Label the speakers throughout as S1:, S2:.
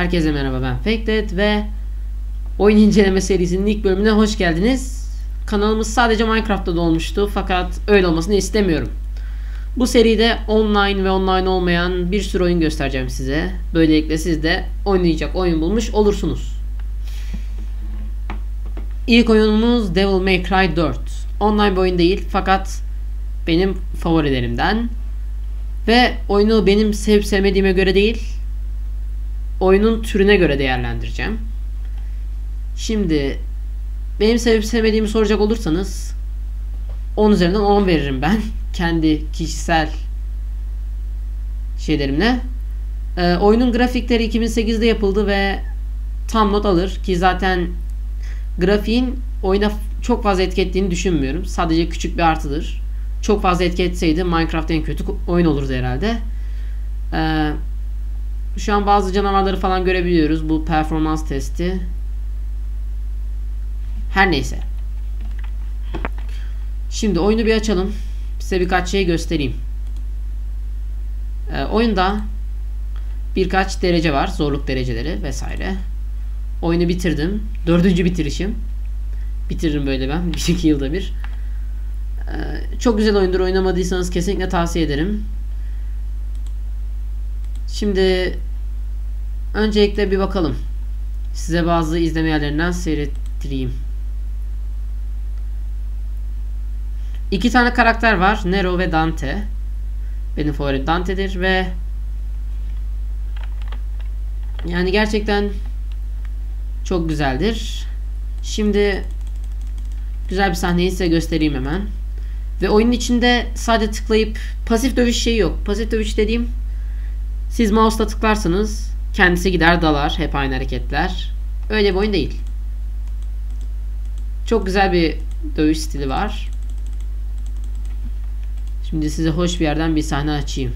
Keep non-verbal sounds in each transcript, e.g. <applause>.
S1: Herkese merhaba ben Fakedet ve oyun inceleme serisinin ilk bölümüne hoş geldiniz. Kanalımız sadece Minecraft'ta da olmuştu fakat öyle olmasını istemiyorum. Bu seride online ve online olmayan bir sürü oyun göstereceğim size. Böylelikle siz de oynayacak oyun bulmuş olursunuz. İlk oyunumuz Devil May Cry 4. Online bir oyun değil fakat benim favorilerimden. Ve oyunu benim sevip sevmediğime göre değil, oyunun türüne göre değerlendireceğim. Şimdi benim sevip sevmediğimi soracak olursanız 10 üzerinden 10 veririm ben. <laughs> Kendi kişisel şeylerimle. Ee, oyunun grafikleri 2008'de yapıldı ve tam not alır ki zaten grafiğin oyuna çok fazla etki ettiğini düşünmüyorum. Sadece küçük bir artıdır. Çok fazla etki etseydi Minecraft en kötü oyun olurdu herhalde. Ee, şu an bazı canavarları falan görebiliyoruz. Bu performans testi. Her neyse. Şimdi oyunu bir açalım. Size birkaç şey göstereyim. Ee, oyunda birkaç derece var. Zorluk dereceleri vesaire. Oyunu bitirdim. Dördüncü bitirişim. Bitiririm böyle ben. <laughs> Bir iki yılda bir. Ee, çok güzel oyundur. Oynamadıysanız kesinlikle tavsiye ederim. Şimdi öncelikle bir bakalım. Size bazı izleme yerlerinden seyrettireyim. İki tane karakter var. Nero ve Dante. Benim favorim Dante'dir ve yani gerçekten çok güzeldir. Şimdi güzel bir sahneyi size göstereyim hemen. Ve oyunun içinde sadece tıklayıp pasif dövüş şeyi yok. Pasif dövüş dediğim siz mouse'la tıklarsanız kendisi gider dalar. Hep aynı hareketler. Öyle bir oyun değil. Çok güzel bir dövüş stili var. Şimdi size hoş bir yerden bir sahne açayım.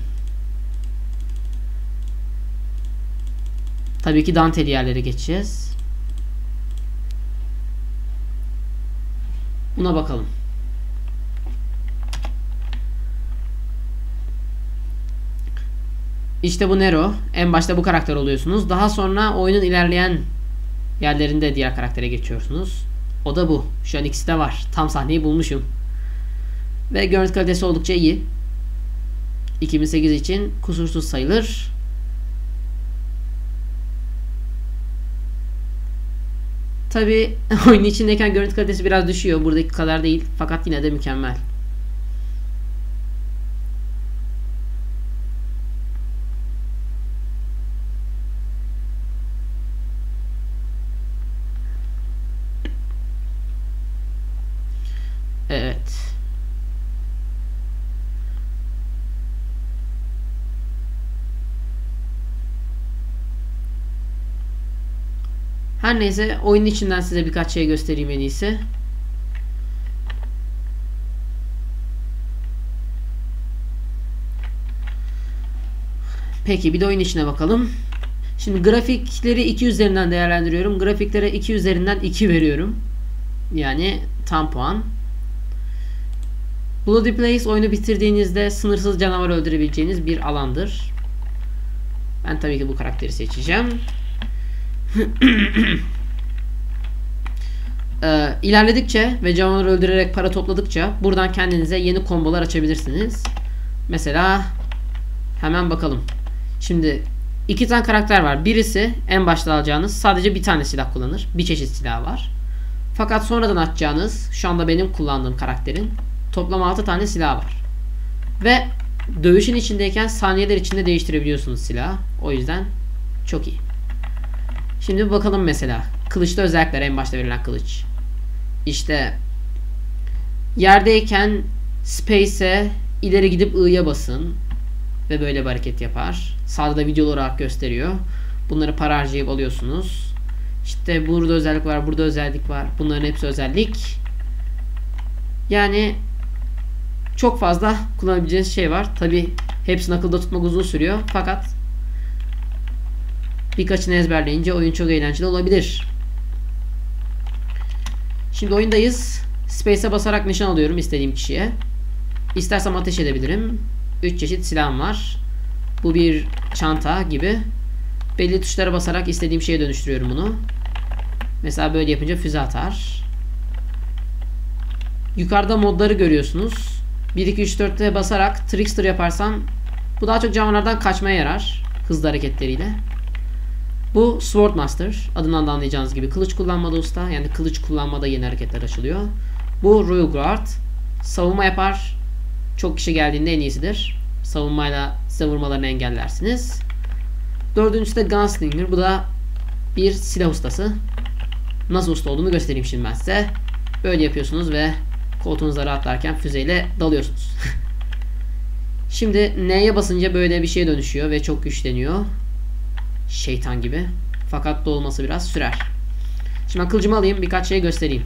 S1: Tabii ki Dante'li yerlere geçeceğiz. Buna bakalım. İşte bu Nero. En başta bu karakter oluyorsunuz. Daha sonra oyunun ilerleyen yerlerinde diğer karaktere geçiyorsunuz. O da bu. Şu an ikisi de var. Tam sahneyi bulmuşum. Ve görüntü kalitesi oldukça iyi. 2008 için kusursuz sayılır. Tabi <laughs> oyun içindeyken görüntü kalitesi biraz düşüyor. Buradaki kadar değil. Fakat yine de mükemmel. Her neyse oyunun içinden size birkaç şey göstereyim en iyisi. Peki bir de oyun içine bakalım. Şimdi grafikleri 2 üzerinden değerlendiriyorum. Grafiklere 2 üzerinden 2 veriyorum. Yani tam puan. Bloody Place oyunu bitirdiğinizde sınırsız canavar öldürebileceğiniz bir alandır. Ben tabii ki bu karakteri seçeceğim. Ee, ilerledikçe ve canavarı öldürerek para topladıkça buradan kendinize yeni kombolar açabilirsiniz. Mesela hemen bakalım. Şimdi iki tane karakter var. Birisi en başta alacağınız sadece bir tane silah kullanır. Bir çeşit silah var. Fakat sonradan açacağınız şu anda benim kullandığım karakterin toplam 6 tane silah var. Ve dövüşün içindeyken saniyeler içinde değiştirebiliyorsunuz silahı. O yüzden çok iyi. Şimdi bakalım mesela. Kılıçta özellikler en başta verilen kılıç. İşte yerdeyken space'e ileri gidip I'ya basın ve böyle bir hareket yapar. Sağda da video olarak gösteriyor. Bunları para harcayıp alıyorsunuz. İşte burada özellik var, burada özellik var. Bunların hepsi özellik. Yani çok fazla kullanabileceğiniz şey var. Tabi hepsini akılda tutmak uzun sürüyor. Fakat birkaçını ezberleyince oyun çok eğlenceli olabilir. Şimdi oyundayız. Space'e basarak nişan alıyorum istediğim kişiye. İstersem ateş edebilirim. 3 çeşit silahım var. Bu bir çanta gibi. belli tuşlara basarak istediğim şeye dönüştürüyorum bunu. Mesela böyle yapınca füze atar. Yukarıda modları görüyorsunuz. 1 2 3 4'te basarak trickster yaparsam bu daha çok canavarlardan kaçmaya yarar hızlı hareketleriyle. Bu Swordmaster. Adından da anlayacağınız gibi kılıç kullanmada usta. Yani kılıç kullanmada yeni hareketler açılıyor. Bu Royal Guard. Savunma yapar. Çok kişi geldiğinde en iyisidir. Savunmayla size vurmalarını engellersiniz. Dördüncüsü de Gunslinger. Bu da bir silah ustası. Nasıl usta olduğunu göstereyim şimdi ben size. Böyle yapıyorsunuz ve koltuğunuza rahatlarken füzeyle dalıyorsunuz. <laughs> şimdi N'ye basınca böyle bir şeye dönüşüyor ve çok güçleniyor. Şeytan gibi. Fakat dolması biraz sürer. Şimdi ben alayım birkaç şey göstereyim.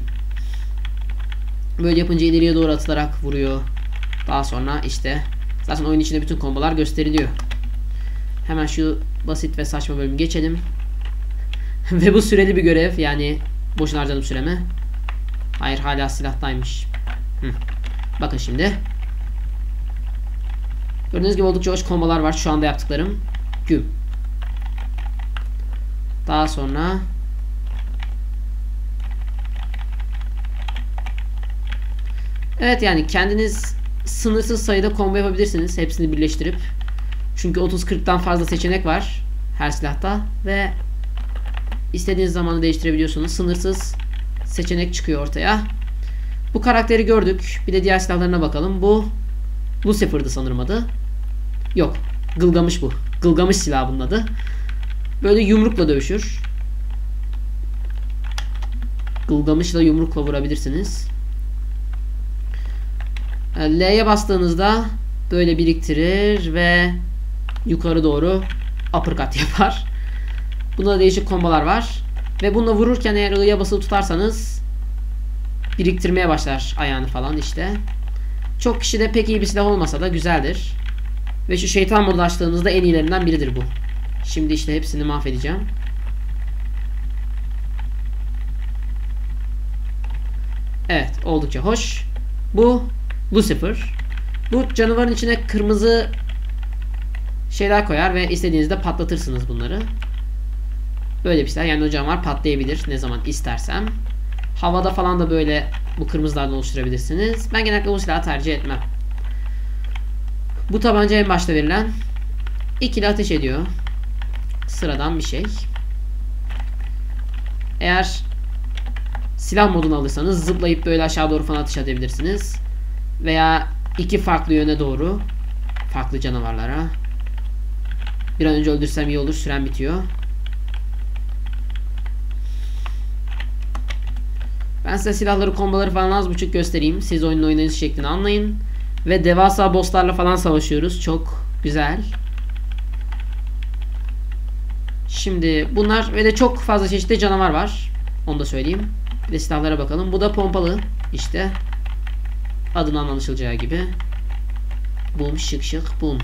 S1: Böyle yapınca ileriye doğru atılarak vuruyor. Daha sonra işte zaten oyun içinde bütün kombolar gösteriliyor. Hemen şu basit ve saçma bölümü geçelim. <laughs> ve bu süreli bir görev yani boşuna harcadım süremi. Hayır hala silahtaymış. Hı. Bakın şimdi. Gördüğünüz gibi oldukça hoş kombolar var şu anda yaptıklarım. Güm. Daha sonra Evet yani kendiniz sınırsız sayıda combo yapabilirsiniz. Hepsini birleştirip. Çünkü 30-40'tan fazla seçenek var her silahta ve istediğiniz zamanı değiştirebiliyorsunuz. Sınırsız seçenek çıkıyor ortaya. Bu karakteri gördük. Bir de diğer silahlarına bakalım. Bu Lucifer'dı sanırım adı. Yok. Gılgamış bu. Gılgamış silahı bunun adı. Böyle yumrukla dövüşür. Gılgamışla yumrukla vurabilirsiniz. L'ye bastığınızda böyle biriktirir ve yukarı doğru uppercut yapar. Bunda değişik kombolar var. Ve bununla vururken eğer I'ya basılı tutarsanız biriktirmeye başlar ayağını falan işte. Çok kişi de pek iyi bir silah olmasa da güzeldir. Ve şu şeytan modu açtığınızda en iyilerinden biridir bu. Şimdi işte hepsini mahvedeceğim. Evet oldukça hoş. Bu Lucifer. Bu canavarın içine kırmızı şeyler koyar ve istediğinizde patlatırsınız bunları. Böyle bir silah. Yani o canavar patlayabilir ne zaman istersem. Havada falan da böyle bu kırmızılardan oluşturabilirsiniz. Ben genellikle bu silahı tercih etmem. Bu tabanca en başta verilen ikili ateş ediyor. Sıradan bir şey. Eğer silah modunu alırsanız zıplayıp böyle aşağı doğru falan atış edebilirsiniz. Veya iki farklı yöne doğru farklı canavarlara. Bir an önce öldürsem iyi olur. Süren bitiyor. Ben size silahları, komboları falan az buçuk göstereyim. Siz oyunun oynayış şeklini anlayın. Ve devasa bosslarla falan savaşıyoruz. Çok güzel. Şimdi bunlar ve de çok fazla çeşitli canavar var. Onu da söyleyeyim. Bir de silahlara bakalım. Bu da pompalı. İşte adından anlaşılacağı gibi. Bum şık şık bum.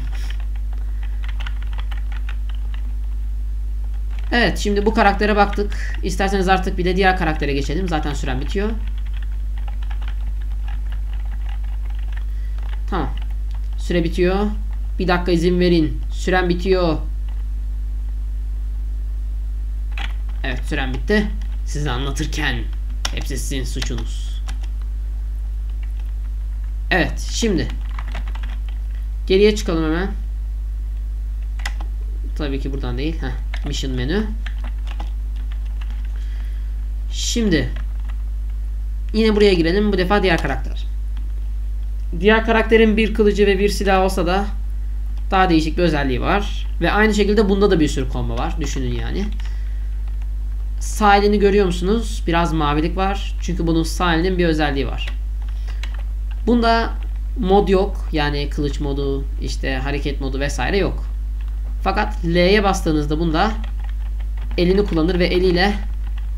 S1: Evet şimdi bu karaktere baktık. İsterseniz artık bir de diğer karaktere geçelim. Zaten süren bitiyor. Tamam. Süre bitiyor. Bir dakika izin verin. Süren bitiyor. Süren bitti. Size anlatırken hepsi sizin suçunuz. Evet şimdi geriye çıkalım hemen. Tabii ki buradan değil. Heh, mission menü. Şimdi yine buraya girelim. Bu defa diğer karakter. Diğer karakterin bir kılıcı ve bir silah olsa da daha değişik bir özelliği var. Ve aynı şekilde bunda da bir sürü combo var. Düşünün yani. Sağ elini görüyor musunuz? Biraz mavilik var. Çünkü bunun sağ elinin bir özelliği var. Bunda mod yok. Yani kılıç modu, işte hareket modu vesaire yok. Fakat L'ye bastığınızda bunda elini kullanır ve eliyle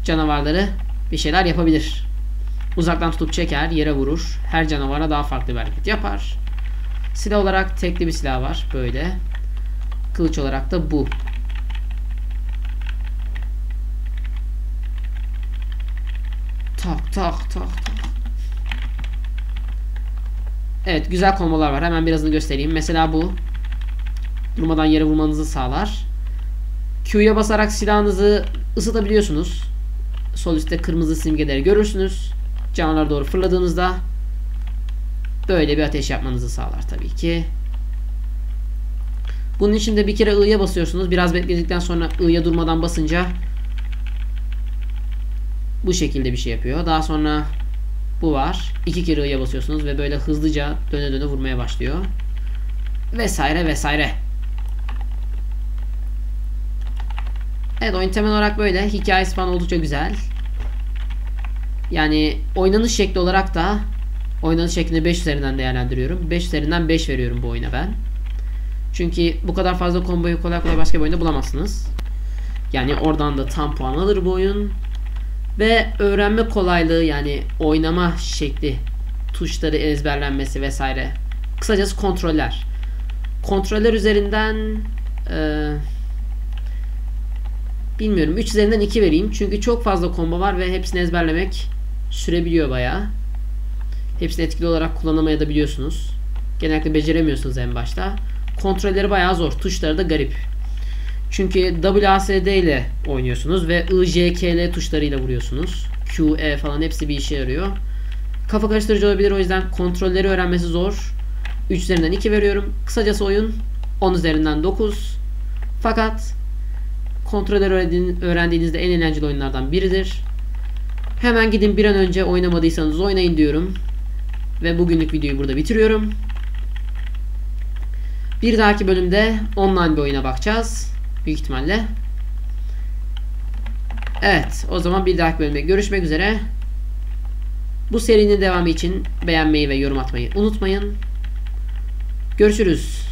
S1: canavarları bir şeyler yapabilir. Uzaktan tutup çeker, yere vurur. Her canavara daha farklı bir hareket yapar. Silah olarak tekli bir silah var. Böyle. Kılıç olarak da bu. Tak tak tak. Evet güzel kombolar var. Hemen birazını göstereyim. Mesela bu. Durmadan yere vurmanızı sağlar. Q'ya basarak silahınızı ısıtabiliyorsunuz. Sol üstte kırmızı simgeleri görürsünüz. Canavar doğru fırladığınızda böyle bir ateş yapmanızı sağlar tabii ki. Bunun için de bir kere I'ya basıyorsunuz. Biraz bekledikten sonra I'ya durmadan basınca bu şekilde bir şey yapıyor. Daha sonra bu var. İki kere I'ya basıyorsunuz ve böyle hızlıca döne döne vurmaya başlıyor. Vesaire vesaire. Evet oyun temel olarak böyle. Hikayesi falan oldukça güzel. Yani oynanış şekli olarak da oynanış şeklini 5 üzerinden değerlendiriyorum. 5 üzerinden 5 veriyorum bu oyuna ben. Çünkü bu kadar fazla komboyu kolay kolay başka bir oyunda bulamazsınız. Yani oradan da tam puan alır bu oyun. Ve öğrenme kolaylığı yani oynama şekli, tuşları ezberlenmesi vesaire. Kısacası kontroller. Kontroller üzerinden e, bilmiyorum 3 üzerinden 2 vereyim. Çünkü çok fazla combo var ve hepsini ezberlemek sürebiliyor bayağı. Hepsini etkili olarak kullanamayabiliyorsunuz. Genellikle beceremiyorsunuz en başta. Kontrolleri bayağı zor. Tuşları da garip. Çünkü WASD ile oynuyorsunuz ve I, J, K, L tuşlarıyla vuruyorsunuz. Q, E falan hepsi bir işe yarıyor. Kafa karıştırıcı olabilir o yüzden kontrolleri öğrenmesi zor. 3 üzerinden 2 veriyorum. Kısacası oyun 10 üzerinden 9. Fakat kontrolleri öğrendiğinizde en eğlenceli oyunlardan biridir. Hemen gidin bir an önce oynamadıysanız oynayın diyorum. Ve bugünlük videoyu burada bitiriyorum. Bir dahaki bölümde online bir oyuna bakacağız. Büyük ihtimalle. Evet. O zaman bir dahaki bölümde görüşmek üzere. Bu serinin devamı için beğenmeyi ve yorum atmayı unutmayın. Görüşürüz.